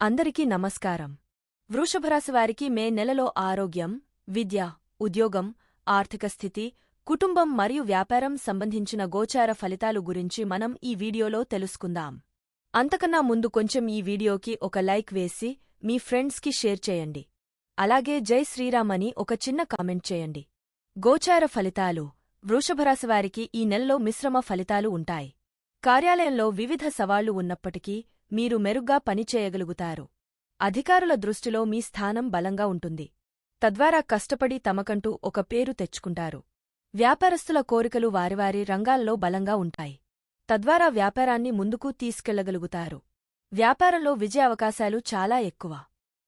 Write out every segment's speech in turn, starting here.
అందరికీ నమస్కారం. వృషభరాశివారికి మే నెలలో ఆరోగ్యం విద్య ఉద్యోగం ఆర్థిక స్థితి కుటుంబం మరియు వ్యాపారం సంబంధించిన గోచార ఫలితాలు గురించి మనం ఈ వీడియోలో తెలుసుకుందాం. అంతకన్నా ముందు కొంచెం ఈ వీడియోకి ఒక లైక్ వేసి మీ ఫ్రెండ్స్కి షేర్ చేయండి. అలాగే జై శ్రీరామ్ అని ఒక చిన్న కామెంట్ చేయండి. గోచార ఫలితాలు. వృషభరాశివారికి ఈ నెలలో మిశ్రమ ఫలితాలు ఉంటాయి. కార్యాలయంలో వివిధ సవాళ్ళు ఉన్నప్పటికీ మీరు మెరుగ్గా పనిచేయగలుగుతారు అధికారుల దృష్టిలో మీ స్థానం బలంగా ఉంటుంది. తద్వారా కష్టపడి తమకంటూ ఒక పేరు తెచ్చుకుంటారు. వ్యాపారస్తుల కోరికలు వారివారి రంగాల్లో బలంగా ఉంటాయి. తద్వారా వ్యాపారాన్ని ముందుకు తీసుకెళ్ళగలుగుతారు. వ్యాపారంలో విజయ అవకాశాలు చాలా ఎక్కువ.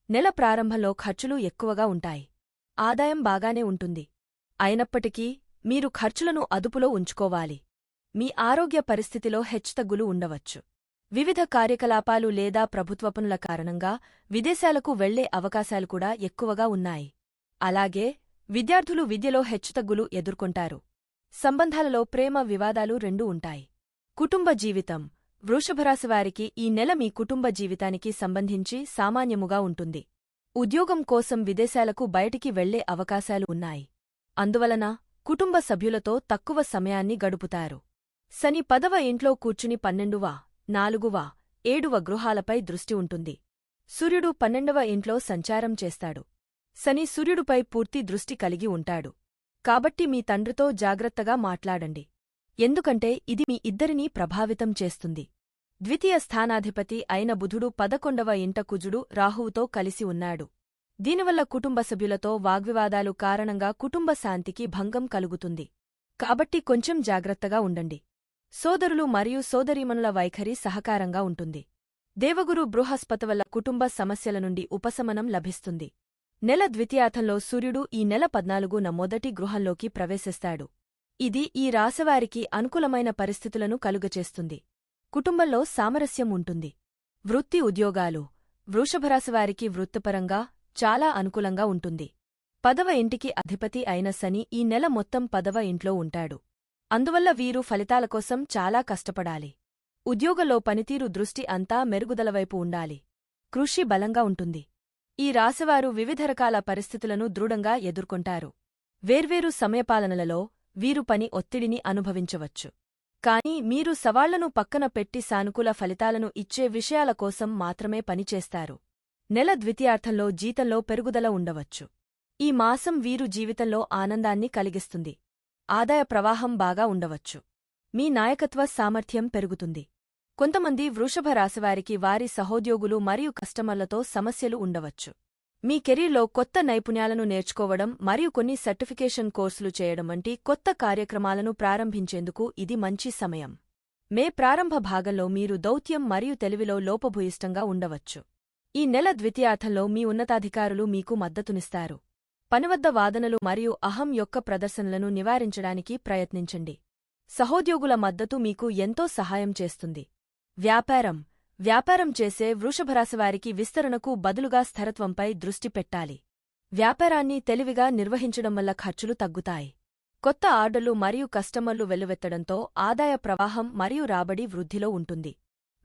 నెల ప్రారంభంలో ఖర్చులు ఎక్కువగా ఉంటాయి. ఆదాయం బాగానే ఉంటుంది. అయినప్పటికీ మీరు ఖర్చులను అదుపులో ఉంచుకోవాలి. మీ ఆరోగ్య పరిస్థితిలో హెచ్చుతగ్గులు ఉండవచ్చు. వివిధ కార్యకలాపాలు లేదా ప్రభుత్వ పనుల కారణంగా విదేశాలకు వెళ్ళే అవకాశాలు కూడా ఎక్కువగా ఉన్నాయి. అలాగే విద్యార్థులు విద్యలో హెచ్చుతగ్గులు ఎదుర్కొంటారు. సంబంధాలలో ప్రేమ వివాదాలు రెండూ ఉంటాయి. కుటుంబ జీవితం. వృషభరాశివారికి ఈ నెల మీ కుటుంబ జీవితానికి సంబంధించి సామాన్యముగా ఉంటుంది. ఉద్యోగం కోసం విదేశాలకు బయటికి వెళ్ళే అవకాశాలు ఉన్నాయి. అందువలన కుటుంబ సభ్యులతో తక్కువ సమయాన్ని గడుపుతారు. శని పదవ ఇంట్లో కూర్చుని పన్నెండువ నాలుగువ ఏడువ గృహాలపై దృష్టి ఉంటుంది. సూర్యుడు పన్నెండవ ఇంట్లో సంచారం చేస్తాడు. శని సూర్యుడుపై పూర్తి దృష్టి కలిగి ఉంటాడు. కాబట్టి మీ తండ్రితో జాగ్రత్తగా మాట్లాడండి. ఎందుకంటే ఇది మీ ఇద్దరినీ ప్రభావితం చేస్తుంది. ద్వితీయ స్థానాధిపతి అయిన బుధుడు పదకొండవ ఇంట కుజుడు రాహువుతో కలిసి ఉన్నాడు. దీనివల్ల కుటుంబ సభ్యులతో వాగ్వివాదాలు కారణంగా కుటుంబ శాంతికి భంగం కలుగుతుంది. కాబట్టి కొంచెం జాగ్రత్తగా ఉండండి. సోదరులు మరియు సోదరీమణుల వైఖరి సహకారంగా ఉంటుంది. దేవగురు బృహస్పతి వల్ల కుటుంబ సమస్యల నుండి ఉపశమనం లభిస్తుంది. నెల ద్వితీయార్థంలో సూర్యుడు ఈ నెల పద్నాలుగున మొదటి గృహంలోకి ప్రవేశిస్తాడు. ఇది ఈ రాశివారికి అనుకూలమైన పరిస్థితులను కలుగచేస్తుంది. కుటుంబంలో సామరస్యం ఉంటుంది. వృత్తి ఉద్యోగాలు వృషభరాశివారికి వృత్తిపరంగా చాలా అనుకూలంగా ఉంటుంది. పదవ ఇంటికి అధిపతి అయిన శని ఈ నెల మొత్తం పదవ ఇంట్లో ఉంటాడు. అందువల్ల వీరు ఫలితాల కోసం చాలా కష్టపడాలి. ఉద్యోగంలో పనితీరు దృష్టి అంతా మెరుగుదలవైపు ఉండాలి. కృషి బలంగా ఉంటుంది. ఈ రాశివారు వివిధ రకాల పరిస్థితులను దృఢంగా ఎదుర్కొంటారు. వేర్వేరు సమయపాలనలలో వీరు పని ఒత్తిడిని అనుభవించవచ్చు. కాని మీరు సవాళ్ళను పక్కన పెట్టి సానుకూల ఫలితాలను ఇచ్చే విషయాల కోసం మాత్రమే పనిచేస్తారు నెల ద్వితీయార్థంలో జీతంలో పెరుగుదల ఉండవచ్చు. ఈ మాసం వీరు జీవితంలో ఆనందాన్ని కలిగిస్తుంది. ఆదాయ ప్రవాహం బాగా ఉండవచ్చు. మీ నాయకత్వ సామర్థ్యం పెరుగుతుంది. కొంతమంది వృషభ రాశివారికి వారి సహోద్యోగులు మరియు కస్టమర్లతో సమస్యలు ఉండవచ్చు. మీ కెరీర్లో కొత్త నైపుణ్యాలను నేర్చుకోవడం మరియు కొన్ని సర్టిఫికేషన్ కోర్సులు చేయడం వంటి కొత్త కార్యక్రమాలను ప్రారంభించేందుకు ఇది మంచి సమయం. మే ప్రారంభ భాగంలో మీరు దౌత్యం మరియు తెలివిలో లోపభూయిష్టంగా ఉండవచ్చు. ఈ నెల ద్వితీయార్థంలో మీ ఉన్నతాధికారులు మీకు మద్దతునిస్తారు. పనివద్ద వాదనలు మరియు అహం యొక్క ప్రదర్శనలను నివారించడానికి ప్రయత్నించండి. సహోద్యోగుల మద్దతు మీకు ఎంతో సహాయం చేస్తుంది. వ్యాపారం. వ్యాపారం చేసే వృషభరాశివారికి విస్తరణకు బదులుగా స్థిరత్వంపై దృష్టి పెట్టాలి. వ్యాపారాన్ని తెలివిగా నిర్వహించడం వల్ల ఖర్చులు తగ్గుతాయి. కొత్త ఆర్డర్లు మరియు కస్టమర్లు వెల్లువెత్తడంతో ఆదాయ ప్రవాహం మరియు రాబడి వృద్ధిలో ఉంటుంది.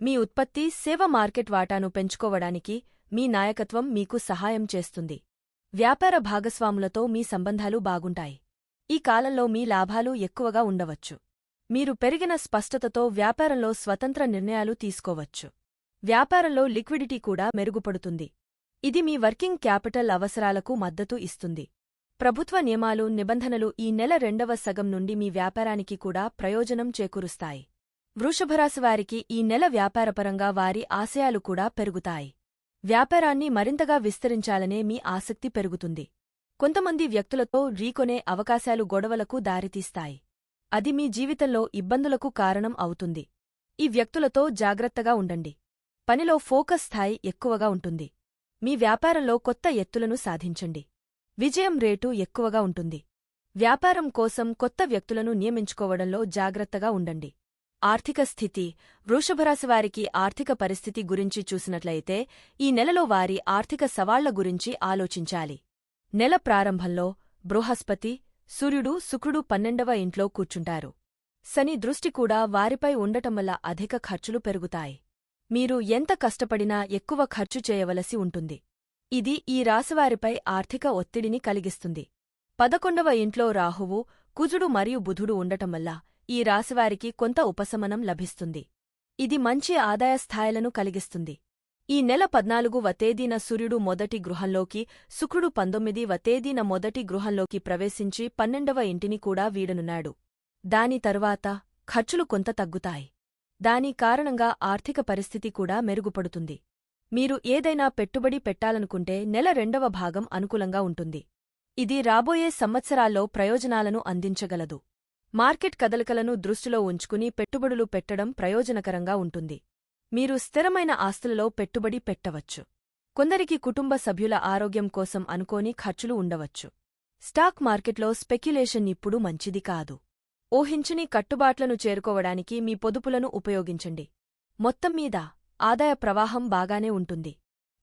మీ ఉత్పత్తి సేవ మార్కెట్ వాటాను పెంచుకోవడానికి మీ నాయకత్వం మీకు సహాయం చేస్తుంది. వ్యాపార భాగస్వాములతో మీ సంబంధాలు బాగుంటాయి. ఈ కాలంలో మీ లాభాలు ఎక్కువగా ఉండవచ్చు. మీరు పెరిగిన స్పష్టతతో వ్యాపారంలో స్వతంత్ర నిర్ణయాలు తీసుకోవచ్చు. వ్యాపారంలో లిక్విడిటీ కూడా మెరుగుపడుతుంది. ఇది మీ వర్కింగ్ క్యాపిటల్ అవసరాలకు మద్దతు ఇస్తుంది. ప్రభుత్వ నియమాలు నిబంధనలు ఈ నెల రెండవ సగం నుండి మీ వ్యాపారానికి కూడా ప్రయోజనం చేకూరుస్తాయి. వృషభరాశివారికి ఈ నెల వ్యాపారపరంగా వారి ఆశయాలు కూడా పెరుగుతాయి. వ్యాపారాన్ని మరింతగా విస్తరించాలనే మీ ఆసక్తి పెరుగుతుంది. కొంతమంది వ్యక్తులతో రీకొనే అవకాశాలు గొడవలకు దారితీస్తాయి. అది మీ జీవితంలో ఇబ్బందులకు కారణం అవుతుంది. ఈ వ్యక్తులతో జాగ్రత్తగా ఉండండి. పనిలో ఫోకస్ స్థాయి ఎక్కువగా ఉంటుంది. మీ వ్యాపారంలో కొత్త ఎత్తులను సాధించండి. విజయం రేటు ఎక్కువగా ఉంటుంది. వ్యాపారం కోసం కొత్త వ్యక్తులను నియమించుకోవడంలో జాగ్రత్తగా ఉండండి. ఆర్థిక స్థితి వృషభరాశివారికి ఆర్థిక పరిస్థితి గురించి చూసినట్లయితే ఈ నెలలో వారి ఆర్థిక సవాళ్ళ గురించి ఆలోచించాలి. నెల ప్రారంభంలో బృహస్పతి సూర్యుడు శుక్రుడు పన్నెండవ ఇంట్లో కూర్చుంటారు. శని దృష్టి కూడా వారిపై ఉండటం వల్ల అధిక ఖర్చులు పెరుగుతాయి. మీరు ఎంత కష్టపడినా ఎక్కువ ఖర్చు చేయవలసి ఉంటుంది. ఇది ఈ రాశివారిపై ఆర్థిక ఒత్తిడిని కలిగిస్తుంది. పదకొండవ ఇంట్లో రాహువు కుజుడు మరియు బుధుడు ఉండటం వల్ల ఈ రాశివారికి కొంత ఉపశమనం లభిస్తుంది. ఇది మంచి ఆదాయ స్థాయిలను కలిగిస్తుంది. ఈ నెల పద్నాలుగువ తేదీన సూర్యుడు మొదటి గృహంలోకి శుక్రుడు పంతొమ్మిదివ తేదీన మొదటి గృహంలోకి ప్రవేశించి పన్నెండవ ఇంటిని కూడా వీడనున్నాడు. దాని తరువాత ఖర్చులు కొంత తగ్గుతాయి. దాని కారణంగా ఆర్థిక పరిస్థితి కూడా మెరుగుపడుతుంది. మీరు ఏదైనా పెట్టుబడి పెట్టాలనుకుంటే నెల రెండవ భాగం అనుకూలంగా ఉంటుంది. ఇది రాబోయే సంవత్సరాల్లో ప్రయోజనాలను అందించగలదు. మార్కెట్ కదలికలను దృష్టిలో ఉంచుకుని పెట్టుబడులు పెట్టడం ప్రయోజనకరంగా ఉంటుంది. మీరు స్థిరమైన ఆస్తులలో పెట్టుబడి పెట్టవచ్చు. కొందరికి కుటుంబ సభ్యుల ఆరోగ్యం కోసం అనుకోని ఖర్చులు ఉండవచ్చు. స్టాక్ మార్కెట్లో స్పెక్యులేషన్ ఇప్పుడు మంచిది కాదు. ఊహించని కట్టుబాట్లను చేరుకోవడానికి మీ పొదుపులను ఉపయోగించండి. మొత్తం మీద ఆదాయ ప్రవాహం బాగానే ఉంటుంది.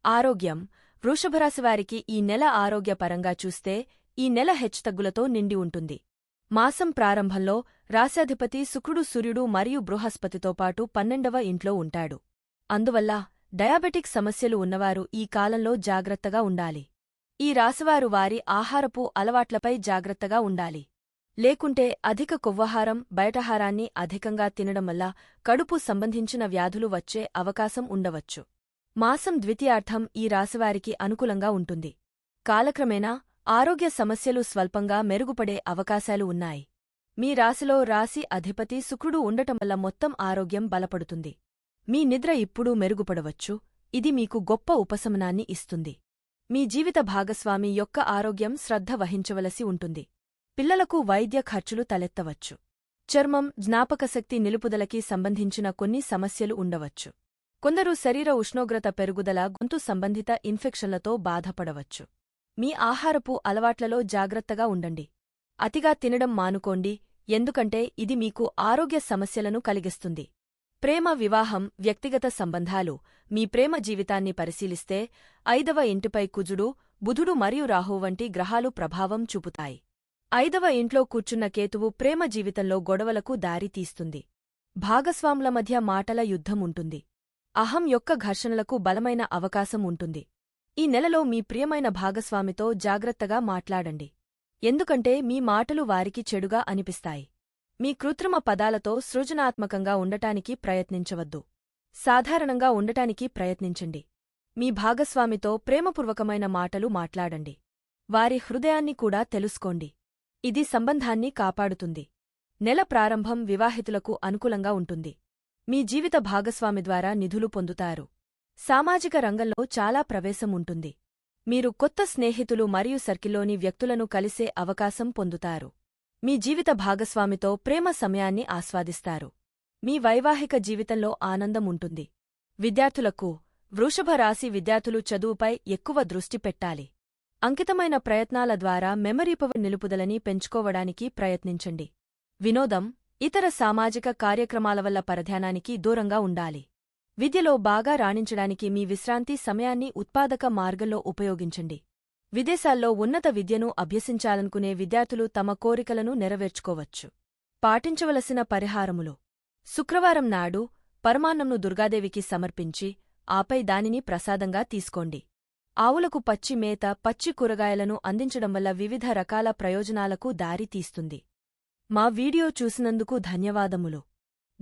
ఆరోగ్యం వృషభరాశివారికి ఈ నెల ఆరోగ్యపరంగా చూస్తే ఈ నెల హెచ్చుతగ్గులతో నిండి ఉంటుంది. మాసం ప్రారంభంలో రాశాధిపతి శుక్రుడు సూర్యుడు మరియు బృహస్పతితో పాటు పన్నెండవ ఇంట్లో ఉంటాడు. అందువల్ల డయాబెటిక్ సమస్యలు ఉన్నవారు ఈ కాలంలో జాగ్రత్తగా ఉండాలి. ఈ రాశివారు వారి ఆహారపు అలవాట్లపై జాగ్రత్తగా ఉండాలి. లేకుంటే అధిక కొవ్వహారం బయటహారాన్ని అధికంగా తినడం వల్ల కడుపు సంబంధించిన వ్యాధులు వచ్చే అవకాశం ఉండవచ్చు. మాసం ద్వితీయార్థం ఈ రాశివారికి అనుకూలంగా ఉంటుంది. కాలక్రమేణా ఆరోగ్య సమస్యలు స్వల్పంగా మెరుగుపడే అవకాశాలు ఉన్నాయి. మీ రాశిలో రాశి అధిపతి శుక్రుడు ఉండటం వల్ల మొత్తం ఆరోగ్యం బలపడుతుంది. మీ నిద్ర ఇప్పుడూ మెరుగుపడవచ్చు. ఇది మీకు గొప్ప ఉపశమనాన్ని ఇస్తుంది. మీ జీవిత భాగస్వామి యొక్క ఆరోగ్యం శ్రద్ధ వహించవలసి ఉంటుంది. పిల్లలకు వైద్య ఖర్చులు తలెత్తవచ్చు. చర్మం జ్ఞాపకశక్తి నిలుపుదలకి సంబంధించిన కొన్ని సమస్యలు ఉండవచ్చు. కొందరు శరీర ఉష్ణోగ్రత పెరుగుదల గొంతు సంబంధిత ఇన్ఫెక్షన్లతో బాధపడవచ్చు. మీ ఆహారపు అలవాట్లలో జాగ్రత్తగా ఉండండి. అతిగా తినడం మానుకోండి ఎందుకంటే ఇది మీకు ఆరోగ్య సమస్యలను కలిగిస్తుంది. ప్రేమ వివాహం వ్యక్తిగత సంబంధాలు మీ ప్రేమ జీవితాన్ని పరిశీలిస్తే ఐదవ ఇంటిపై కుజుడు బుధుడు మరియు రాహు వంటి గ్రహాలు ప్రభావం చూపుతాయి. ఐదవ ఇంట్లో కూర్చున్న కేతువు ప్రేమ జీవితంలో గొడవలకు దారితీస్తుంది భాగస్వాముల మధ్య మాటల యుద్ధం ఉంటుంది. అహం యొక్క ఘర్షణలకు బలమైన అవకాశం ఉంటుంది. ఈ నెలలో మీ ప్రియమైన భాగస్వామితో జాగ్రత్తగా మాట్లాడండి. ఎందుకంటే మీ మాటలు వారికి చెడుగా అనిపిస్తాయి. మీ కృత్రిమ పదాలతో సృజనాత్మకంగా ఉండటానికి ప్రయత్నించవద్దు. సాధారణంగా ఉండటానికి ప్రయత్నించండి. మీ భాగస్వామితో ప్రేమపూర్వకమైన మాటలు మాట్లాడండి. వారి హృదయాన్ని కూడా తెలుసుకోండి. ఇది సంబంధాన్ని కాపాడుతుంది. నెల ప్రారంభం వివాహితులకు అనుకూలంగా ఉంటుంది. మీ జీవిత భాగస్వామి ద్వారా నిధులు పొందుతారు. సామాజిక రంగంలో చాలా ప్రవేశం ఉంటుంది. మీరు కొత్త స్నేహితులు మరియు సర్కిల్లోని వ్యక్తులను కలిసే అవకాశం పొందుతారు. మీ జీవిత భాగస్వామితో ప్రేమ సమయాన్ని ఆస్వాదిస్తారు. మీ వైవాహిక జీవితంలో ఆనందం ఉంటుంది. విద్యార్థులకు వృషభ రాశి విద్యార్థులు చదువుపై ఎక్కువ దృష్టి పెట్టాలి. అంకితమైన ప్రయత్నాల ద్వారా మెమరీ పవర్ నిలుపుదలని పెంచుకోవడానికి ప్రయత్నించండి. వినోదం ఇతర సామాజిక కార్యక్రమాల వల్ల పరధ్యానానికి దూరంగా ఉండాలి. విద్యలో బాగా రాణించడానికి మీ విశ్రాంతి సమయాన్ని ఉత్పాదక మార్గంలో ఉపయోగించండి. విదేశాల్లో ఉన్నత విద్యను అభ్యసించాలనుకునే విద్యార్థులు తమ కోరికలను నెరవేర్చుకోవచ్చు. పాటించవలసిన పరిహారములు. శుక్రవారం నాడు పరమాన్నంను దుర్గాదేవికి సమర్పించి ఆపై దానిని ప్రసాదంగా తీసుకోండి. ఆవులకు పచ్చి మేత పచ్చి కూరగాయలను అందించడం వల్ల వివిధ రకాల ప్రయోజనాలకు దారి తీస్తుంది మా వీడియో చూసినందుకు ధన్యవాదములు.